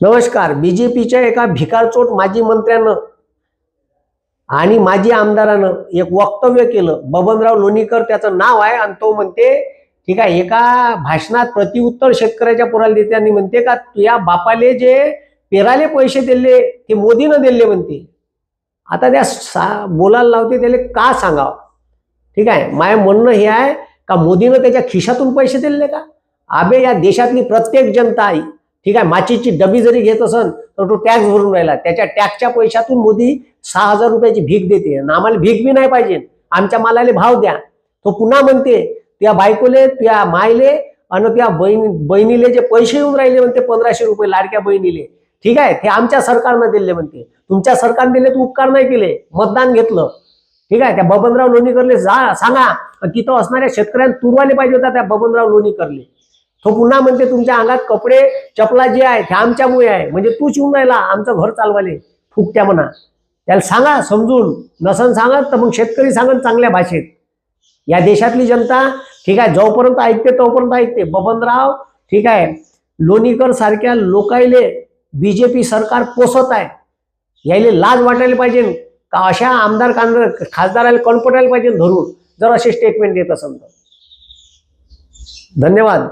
नमस्कार बीजेपीच्या एका भिकारचोट माजी मंत्र्यानं आणि माजी आमदारानं एक वक्तव्य केलं. बबनराव लोणीकर त्याचं नाव आहे आणि तो म्हणते ठीक आहे एका भाषणात प्रतिउत्तर शेतकऱ्याच्या पुराला देते. आणि म्हणते का तुया बापाले जे पेराले पैसे दिले ते मोदीनं दिले म्हणते. आता त्या सा बोलायला लावते त्याला का सांगावं? ठीक आहे माय म्हणणं हे आहे का मोदीनं त्याच्या खिशातून पैसे दिले का? आबे या देशातली प्रत्येक जनता आई ठीक आहे? माचीची डबी जरी घेत असन तर तो टॅक्स भरून राहिला. त्याच्या टॅक्सच्या पैशातून मोदी सहा हजार रुपयाची भीक देते. आणि आम्हाला भीक बी नाही पाहिजे. आमच्या मालाले भाव द्या. तो पुन्हा म्हणते त्या बायकोले त्या मायले आणि त्या बहिणी बहिणीले जे पैसे येऊन राहिले म्हणते पंधराशे रुपये लाडक्या बहिणीले. ठीक आहे? ते आमच्या सरकारनं दिले म्हणते. तुमच्या सरकारने दिले तर उपकार नाही केले. मतदान घेतलं. ठीक आहे? त्या बबनराव लोणीकरले जा सांगा. तिथं असणाऱ्या शेतकऱ्यांना तुरवाले पाहिजे होता त्या बबनराव लोणीकरले. तो पुन्हा म्हणते तुमच्या अंगात कपडे चपला जे आहे ते आमच्यामुळे आहे. म्हणजे तू शिवून राहिला आमचं घर चालवाले फुकट्या म्हणा. त्याला सांगा समजून. नसन सांगत तर मग शेतकरी सांगत चांगल्या भाषेत. या देशातली जनता ठीक आहे जोपर्यंत ऐकते तोपर्यंत ऐकते. बबनराव ठीक आहे लोणीकर सारख्या लोकायले बीजेपी सरकार पोसत आहे. यायले लाज वाटायला पाहिजे का अशा आमदार कांद खासदाराला कणपटायला पाहिजे धरून? जर असे स्टेटमेंट देत असेल तर. धन्यवाद.